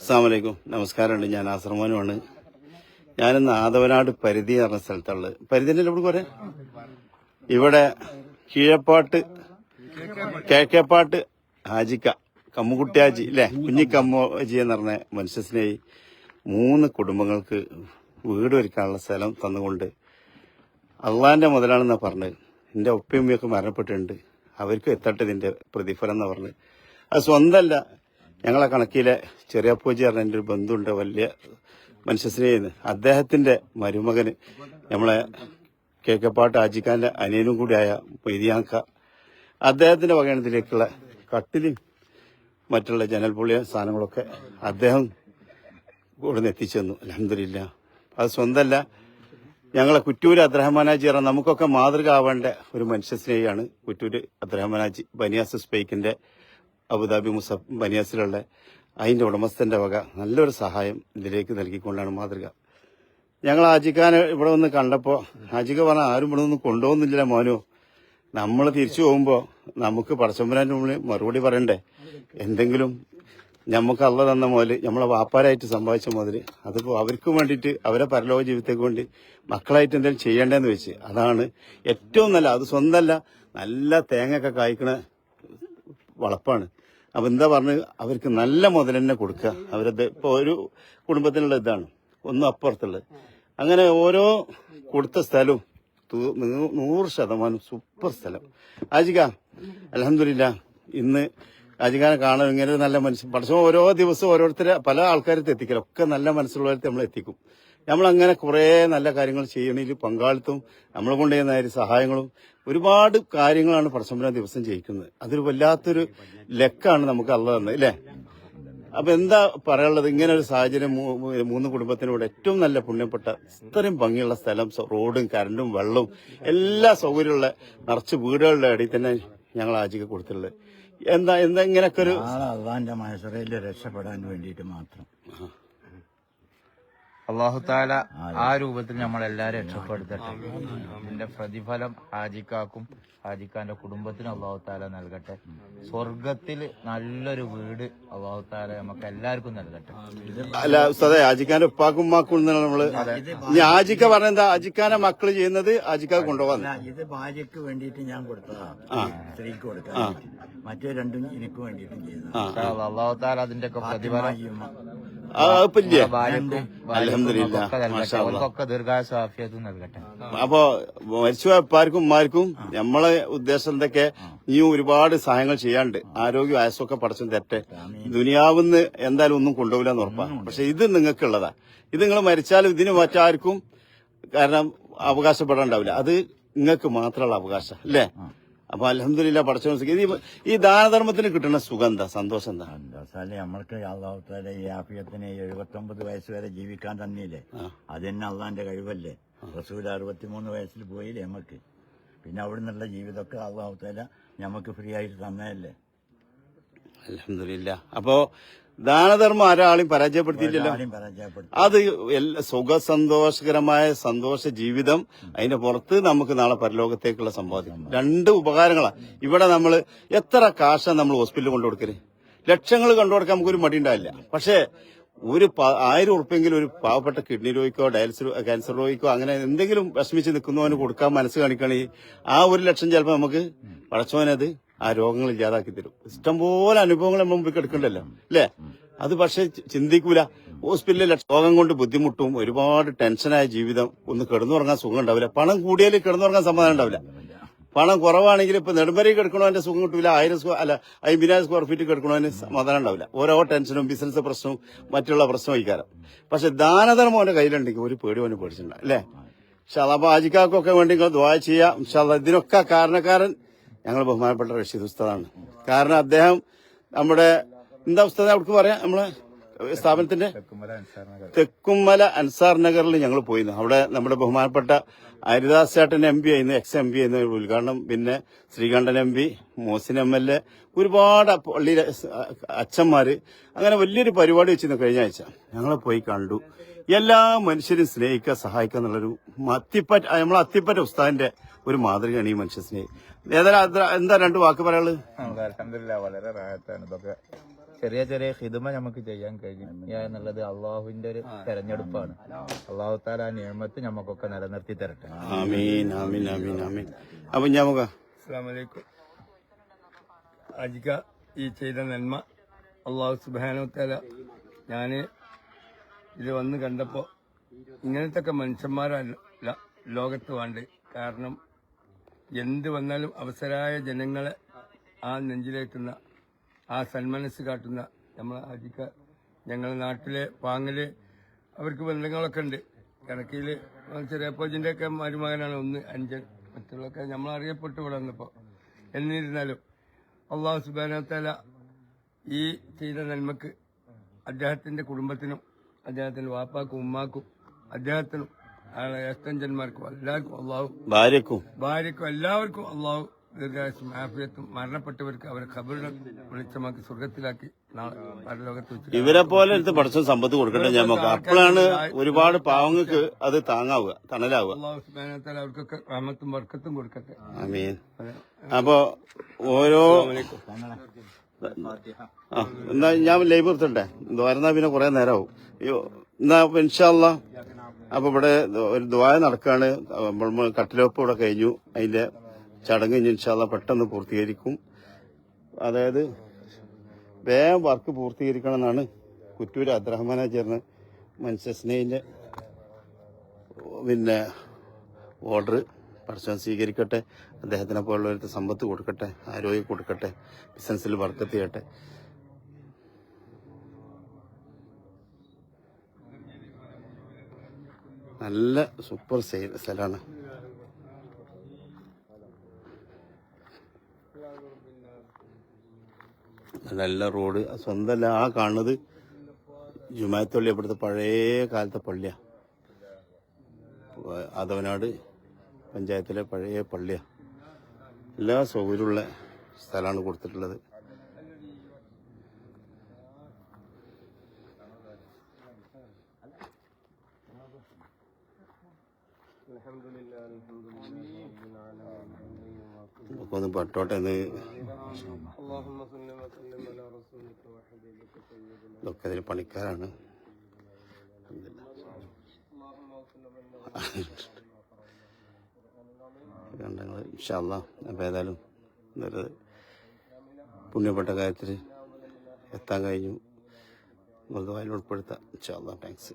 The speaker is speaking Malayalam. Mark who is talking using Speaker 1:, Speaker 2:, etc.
Speaker 1: അസ്സാമലൈക്കും നമസ്കാരമുണ്ട്. ഞാൻ ആശ്രമനുമാണ്. ഞാനിന്ന് ആദവനാട് പരിധി എന്ന് പറഞ്ഞ സ്ഥലത്തുള്ളത്. പരിധി ഇവിടെ കുറെ ഇവിടെ കീഴപ്പാട്ട് കേക്കേപ്പാട്ട് ഹാജിക്ക കമ്മുകുട്ടി ഹാജി അല്ലെ കുഞ്ഞിക്കമ്മോജി എന്ന് പറഞ്ഞ മനുഷ്യസ്നേഹി മൂന്ന് കുടുംബങ്ങൾക്ക് വീട് ഒരുക്കാനുള്ള സ്ഥലം തന്നുകൊണ്ട് അള്ളാന്റെ മുതലാണെന്നാ പറഞ്ഞത്. എന്റെ ഒപ്പയമ്മയൊക്കെ മരണപ്പെട്ടിട്ടുണ്ട്. അവർക്ക് എത്തട്ടെ ഇതിന്റെ പ്രതിഫലം എന്ന് പറഞ്ഞ്. അത് സ്വന്തമല്ല. ഞങ്ങളെ കണക്കിലെ ചെറിയ പൂജ പറഞ്ഞ എന്റെ ഒരു ബന്ധുണ്ട് വലിയ മനുഷ്യസ്നേഹിന്ന് അദ്ദേഹത്തിന്റെ മരുമകന് നമ്മളെ കേക്കപ്പാട്ട് ആജിക്കാന്റെ അനിയനും കൂടിയായ മൈതിയാക്ക അദ്ദേഹത്തിന്റെ വകയണത്തിലേക്കുള്ള കട്ടിലും മറ്റുള്ള ജനൽപൊളിയ സാധനങ്ങളൊക്കെ അദ്ദേഹം ഇവിടുന്ന് എത്തിച്ചു തന്നു അലഹമില്ല അത് സ്വന്തമല്ല. ഞങ്ങളെ കുറ്റൂര് അബ്രഹ്മാനാജി പറഞ്ഞ നമുക്കൊക്കെ മാതൃക ആവേണ്ട ഒരു മനുഷ്യസ്നേഹിയാണ് കുറ്റൂര് അബ്രഹ്മാനാജി ബനിയാസ് സ്പൈക്കിന്റെ അബുദാബി മുസ ബനിയാസിലുള്ള അതിന്റെ ഉടമസ്ഥന്റെ വക നല്ലൊരു സഹായം ഇതിലേക്ക് നൽകിക്കൊണ്ടാണ് മാതൃക. ഞങ്ങൾ ആജിക്കാനെ ഇവിടെ വന്ന് കണ്ടപ്പോ ആജിക പറഞ്ഞ ആരും ഇവിടെ ഒന്നും കൊണ്ടുപോകുന്നില്ല മോനു. നമ്മൾ തിരിച്ചു പോകുമ്പോൾ നമുക്ക് പടച്ചമ്പരാന്റെ മുമ്പിൽ മറുപടി പറയണ്ടേ? എന്തെങ്കിലും നമുക്ക് അള്ള തന്ന പോലെ നമ്മളെ വാപ്പാരായിട്ട് സമ്പാദിച്ച മുതൽ. അതിപ്പോൾ അവർക്ക് വേണ്ടിയിട്ട് അവരെ പരലോക ജീവിതത്തേക്ക് വേണ്ടി മക്കളായിട്ട് എന്തെങ്കിലും ചെയ്യേണ്ടതെന്ന് വെച്ച് അതാണ് ഏറ്റവും നല്ല അത് സ്വന്തമല്ല നല്ല തേങ്ങയൊക്കെ കായ്ക്കണ വളപ്പാണ്. അപ്പോൾ എന്താ പറഞ്ഞ് അവർക്ക് നല്ല മുതൽ തന്നെ കൊടുക്കുക. അവരത് ഇപ്പോൾ ഒരു കുടുംബത്തിനുള്ള ഇതാണ് ഒന്നും അപ്പുറത്തുള്ളത്. അങ്ങനെ ഓരോ കൊടുത്ത സ്ഥലവും നൂറ് ശതമാനം സൂപ്പർ സ്ഥലം. ആജിക അലഹമില്ല ഇന്ന് ആജികാനെ കാണാൻ ഇങ്ങനെ ഒരു നല്ല മനുഷ്യൻ പഠിച്ചോ ഓരോ ദിവസവും ഓരോരുത്തരെ പല ആൾക്കാരത്തെ എത്തിക്കലും. ഒക്കെ നല്ല മനസ്സുള്ളവരത്തെ നമ്മൾ എത്തിക്കും. നമ്മൾ അങ്ങനെ കുറെ നല്ല കാര്യങ്ങൾ ചെയ്യണതിൽ പങ്കാളിത്തവും നമ്മളെ കൊണ്ട് ചെയ്യുന്ന സഹായങ്ങളും ഒരുപാട് കാര്യങ്ങളാണ് പടച്ചമ്പല ദിവസം ചെയ്യിക്കുന്നത് അതൊരു വല്ലാത്തൊരു ലക്കാണ് നമുക്ക് അള്ള തന്നത് അല്ലേ അപ്പൊ എന്താ പറയാനുള്ളത്? ഇങ്ങനെ ഒരു സാഹചര്യം മൂന്ന് കുടുംബത്തിനോട് ഏറ്റവും നല്ല പുണ്യപ്പെട്ട ഇത്രയും ഭംഗിയുള്ള സ്ഥലം റോഡും കരണ്ടും വെള്ളവും എല്ലാ സൗകര്യമുള്ള നിറച്ച് വീടുകളുടെ ഇടയിൽ തന്നെ ഞങ്ങൾ ആജിക്ക് കൊടുത്തിട്ടുള്ളത്. എന്താ എന്താ ഇങ്ങനൊക്കെ ഒരു
Speaker 2: നാളെ അള്ളാന്റെ മനസ്സറയിൽ രക്ഷപ്പെടാൻ വേണ്ടിയിട്ട് മാത്രം.
Speaker 3: അള്ളാഹു താല ആ രൂപത്തിൽ നമ്മളെല്ലാരും രക്ഷപ്പെടുത്തട്ടെ. ഇതിന്റെ പ്രതിഫലം ഹാജിക്കാക്കും. ഹാജിക്കാന്റെ കുടുംബത്തിന് അള്ളാഹു താല നൽകട്ടെ. സ്വർഗത്തിൽ നല്ലൊരു വീട് അള്ളാഹു താല നമുക്ക് എല്ലാവർക്കും നൽകട്ടെ.
Speaker 1: അല്ല ഉസ്താദെ ഹാജിക്കാന്റെ ഉപ്പാക്കും ഉമ്മാക്കും നമ്മൾ ഇനി ആജിക്ക ഹാജിക്കാന്റെ മക്കൾ ചെയ്യുന്നത് ആജിക്ക കൊണ്ടുപോകാൻ
Speaker 2: ഇത് ഭാര്യക്ക് വേണ്ടിയിട്ട് ഞാൻ കൊടുത്തതാണ് സ്ത്രീക്ക് കൊടുക്കാൻ മറ്റേ രണ്ടും എനിക്ക് വേണ്ടിയിട്ടും ചെയ്തതാണ്
Speaker 3: അള്ളാഹു താല അതിന്റെ ഒക്കെ പ്രതിഫലം
Speaker 1: അൽഹംദുലില്ലാ.
Speaker 3: നൽകട്ടെ.
Speaker 1: അപ്പോ മരിച്ചുപോയ ഉമ്മാർക്കും നമ്മളെ ഉദ്ദേശം എന്തൊക്കെ? ഇനി ഒരുപാട് സഹായങ്ങൾ ചെയ്യാണ്ട് ആരോഗ്യം ആയസൊക്കെ പടച്ചും തെറ്റെ ദുനിയാവുന്ന് എന്തായാലും ഒന്നും കൊണ്ടുപോകില്ല എന്ന് ഉറപ്പാണ് പക്ഷെ ഇത് നിങ്ങൾക്കുള്ളതാ. ഇത് നിങ്ങൾ മരിച്ചാലും ഇതിന് മറ്റാർക്കും കാരണം അവകാശപ്പെടാണ്ടാവില്ല. അത് നിങ്ങൾക്ക് മാത്രമുള്ള അവകാശം അല്ലേ? അപ്പൊ അലഹമില്ല പഠിച്ചു ഈ ഈ ദാനധർമ്മത്തിന് കിട്ടുന്ന സുഖം എന്താ സന്തോഷം എന്താ?
Speaker 2: വെച്ചാൽ നമ്മൾക്ക് അള്ളാഹുത്താല ഈ ആഫിയത്തിന് എഴുപത്തി ഒമ്പത് വയസ്സ് വരെ ജീവിക്കാൻ തന്നില്ലേ? അത് തന്നെ അള്ളാന്റെ കഴിവല്ലേ? റസൂൽ അറുപത്തിമൂന്ന് വയസ്സിൽ പോയില്ലേ നമുക്ക് പിന്നെ അവിടെ നിന്നുള്ള ജീവിതമൊക്കെ അള്ളാഹുത്താല നമുക്ക് ഫ്രീ ആയിട്ട് തന്നതല്ലേ?
Speaker 1: അലഹമില്ല അപ്പോ ദാനധർമ്മം ആരാളെയും പരാജയപ്പെടുത്തിയില്ലല്ലോ. അത് എല്ലാ സുഖസന്തോഷകരമായ സന്തോഷ ജീവിതം അതിന്റെ പുറത്ത് നമുക്ക് നാളെ പരലോകത്തേക്കുള്ള സമ്പാദിക്കും രണ്ട് ഉപകാരങ്ങളാണ് ഇവിടെ നമ്മൾ എത്ര കാശ നമ്മൾ ഹോസ്പിറ്റലിൽ കൊണ്ടു കൊടുക്കരുത് ലക്ഷങ്ങൾ കൊണ്ടു കൊടുക്കാൻ നമുക്കൊരു മടി ഉണ്ടാവില്ല പക്ഷേ ഒരു ആയിരം ഉറുപ്പെങ്കിലും ഒരു പാവപ്പെട്ട കിഡ്നി രോഗിക്കോ ഡയാലിസിസ് ക്യാൻസർ രോഗിക്കോ അങ്ങനെ എന്തെങ്കിലും വിഷമിച്ച് നിൽക്കുന്നവന് കൊടുക്കാൻ മനസ്സ് കാണിക്കണേ ആ ഒരു ലക്ഷം ചിലപ്പോൾ നമുക്ക് പടച്ചവനത് ആ രോഗങ്ങൾ ഇല്ലാതാക്കി തരും. ഇഷ്ടംപോലെ അനുഭവങ്ങൾ നമ്മൾ മുമ്പിൽ എടുക്കണ്ടല്ലോ അല്ലേ? അത് പക്ഷെ ചിന്തിക്കൂല. ഹോസ്പിറ്റലിൽ രോഗം കൊണ്ട് ബുദ്ധിമുട്ടും ഒരുപാട് ടെൻഷനായ ജീവിതം ഒന്ന് കിടന്നുറങ്ങാൻ സുഖം ഉണ്ടാവില്ല. പണം കൂടിയാൽ കിടന്നുറങ്ങാൻ സമാധാനം ഉണ്ടാവില്ല. പണം കുറവാണെങ്കിൽ ഇപ്പൊ നെടുമ്പരി കിടക്കണവന്റെ സുഖം കിട്ടില്ല ആയിരം സ്ക്വയർ അല്ല അമ്പതിനായിരം സ്ക്വയർ ഫീറ്റ് കിടക്കണവന് സമാധാനം ഉണ്ടാവില്ല. ഓരോ ടെൻഷനും ബിസിനസ് പ്രശ്നവും മറ്റുള്ള പ്രശ്നവും ഇക്കാരം പക്ഷെ ദാനധർമ്മം അവന്റെ കയ്യിലുണ്ടെങ്കിൽ ഒരു പേടി അവന് പേടിച്ചിട്ടുണ്ട് അല്ലേ? ആജിക്കാർക്കൊക്കെ വേണ്ടി ദ്വാ ചെയ്യാം ഇൻഷാല്ലാ ഇതിനൊക്കെ കാരണക്കാരൻ ഞങ്ങൾ ബഹുമാനപ്പെട്ട റഷീദ് ഉസ്താദാണ്. കാരണം അദ്ദേഹം നമ്മുടെ എന്താ ഉസ്താദ് അവർക്ക് പറയാം നമ്മളെ സ്ഥാപനത്തിന്റെ
Speaker 3: തെക്കുമല അൻസാർ
Speaker 1: നഗറിൽ ഞങ്ങൾ പോയിരുന്നു അവിടെ നമ്മുടെ ബഹുമാനപ്പെട്ട ഹരിദാസ് ചേട്ടൻ എം പി ആയിരുന്നു എക്സ് എം പി ആയിരുന്നു ഉദ്ഘാടനം. പിന്നെ Sreekandan M P Mohsin M L A ഒരുപാട് പള്ളിയിലെ അച്ഛന്മാര്. അങ്ങനെ വലിയൊരു പരിപാടി വെച്ചിരുന്നു കഴിഞ്ഞ ആഴ്ച. ഞങ്ങൾ പോയി കണ്ടു. എല്ലാ മനുഷ്യരും സ്നേഹിക്കുക സഹായിക്കുക എന്നുള്ളൊരു അത്തിപ്പറ്റ നമ്മളെ അത്തിപ്പറ്റ ഉസ്താദിന്റെ ഒരു മാതൃകയാണ് ഈ മനുഷ്യ സ്നേഹി ഏതായാലും എന്താ രണ്ട് വാക്ക്
Speaker 3: പറയാൾ വളരെ റാഹത്താണ്. ഇതൊക്കെ ചെറിയ ചെറിയ ഹിദമ നമുക്ക് ചെയ്യാൻ കഴിയും. എന്നുള്ളത് അള്ളാഹുവിന്റെ ഒരു തെരഞ്ഞെടുപ്പാണ്. അള്ളാഹു താല ആ നിയമത്ത് നമുക്കൊക്കെ നിലനിർത്തി തരട്ടെ.
Speaker 1: അപ്പൊ ഞാൻ നോക്കാം.
Speaker 4: അസ്സാമലൈക്കും അജിക ഈ ചെയ്ത നന്മ അള്ളാഹു സുബാനോത്തല ഞാൻ ഇത് വന്ന് കണ്ടപ്പോൾ ഇങ്ങനത്തെ ഒക്കെ മനുഷ്യന്മാരല്ല ലോകത്ത് വേണ്ട? കാരണം എന്ത് വന്നാലും അവസരായ ജനങ്ങളെ ആ നെഞ്ചിലേറ്റുന്ന ആ സന്മനസ് കാട്ടുന്ന നമ്മൾ അധിക ഞങ്ങളുടെ നാട്ടിലെ പാങ്ങിൽ അവർക്ക് ബന്ധങ്ങളൊക്കെ ഉണ്ട്. കണക്കിൽ ചെറിയപ്പോജിന്റെ ഒക്കെ മരുമകനാണ് ഒന്ന് അഞ്ചൻ മറ്റുള്ളൊക്കെ നമ്മൾ അറിയപ്പെട്ടു ഇവിടെ വന്നപ്പോൾ എന്നിരുന്നാലും അള്ളാഹു സുബാനത്തല ഈ ചെയ്ത നന്മക്ക് അദ്ദേഹത്തിന്റെ കുടുംബത്തിനും അദ്ദേഹത്തിന്റെ വാപ്പാക്കും ഉമ്മാക്കും അദ്ദേഹത്തിനും അയാളെ ജ്യേഷ്ഠന്മാർക്കും എല്ലാവർക്കും അള്ളാഹു
Speaker 1: ഭാര്യക്കും.
Speaker 4: ഭാര്യക്കും എല്ലാവർക്കും അള്ളാഹു ദീർഘായുസും ആഫിയത്തും മരണപ്പെട്ടവർക്ക് അവരെ ഖബറിനെ വെളിച്ചമാക്കി സ്വർഗത്തിലാക്കി പരലോകത്ത്
Speaker 1: ഇവരെ പോലെ എടുത്ത് പഠിച്ച സമ്പത്ത് കൊടുക്കട്ടെ ഞാൻ നോക്കാം. അപ്പോഴാണ് ഒരുപാട് പാവങ്ങൾക്ക് അത് താങ്ങാവുക തണലാവുക.
Speaker 4: അവർക്കൊക്കെ റഹമത്തും വർക്കത്തും കൊടുക്കട്ടെ.
Speaker 1: ആമീൻ. അപ്പോ ഓരോ ആ എന്നാ ഞാൻ ലൈവ് നിർത്തണ്ടേ ദ്വാരന്നാ പിന്നെ കുറെ നേരമാവും അയ്യോ എന്നാ ഇൻഷാല്ല അപ്പൊ ഇവിടെ ഒരു ദ്വാര നടക്കാണ്. നമ്മൾ കട്ടിലോപ്പ് ഇവിടെ കഴിഞ്ഞു. അതിന്റെ ചടങ്ങ് ഇൻഷാല്ല പെട്ടെന്ന് പൂർത്തീകരിക്കും. അതായത് വേഗം വർക്ക് പൂർത്തീകരിക്കണം എന്നാണ് കുറ്റൂർ അബ്ദുറഹ്മാന ചേർന്ന് മനുഷ്യ സ്നേഹിന്റെ പിന്നെ ഓർഡർ. പടച്ചവൻ സ്വീകരിക്കട്ടെ. അദ്ദേഹത്തിനെ പോലുള്ളവർക്ക് സമ്പത്ത് കൊടുക്കട്ടെ. ആരോഗ്യം കൊടുക്കട്ടെ. ബിസിനസ്സിൽ വർക്കത്ത് ചെയ്യട്ടെ നല്ല സൂപ്പർ സെയിൽ സ്ഥലമാണ്. നല്ല റോഡ്. സ്വന്തമല്ല ആ കാണുന്നത് ജുമായത്തുള്ളി അവിടുത്തെ പഴയ കാലത്തെ പള്ളിയാണ് ആദവനാട് പഞ്ചായത്തിലെ പഴയ പള്ളിയാണ് എല്ലാ സൗകര്യമുള്ള സ്ഥലമാണ് കൊടുത്തിട്ടുള്ളത്. ഒന്ന് പെട്ടോട്ടെ എന്ന് ഇതൊക്കെ ഇതിന് പണിക്കാരാണ്. കണ്ടങ്ങൾ ഇൻഷാല്ല അപ്പോൾ ഏതായാലും ഇതൊരു പുണ്യപ്പെട്ട കാര്യത്തിൽ എത്താൻ കഴിഞ്ഞു. നമുക്ക് അതിൽ ഉൾപ്പെടുത്താം. ഇൻഷാല്ല താങ്ക്സ്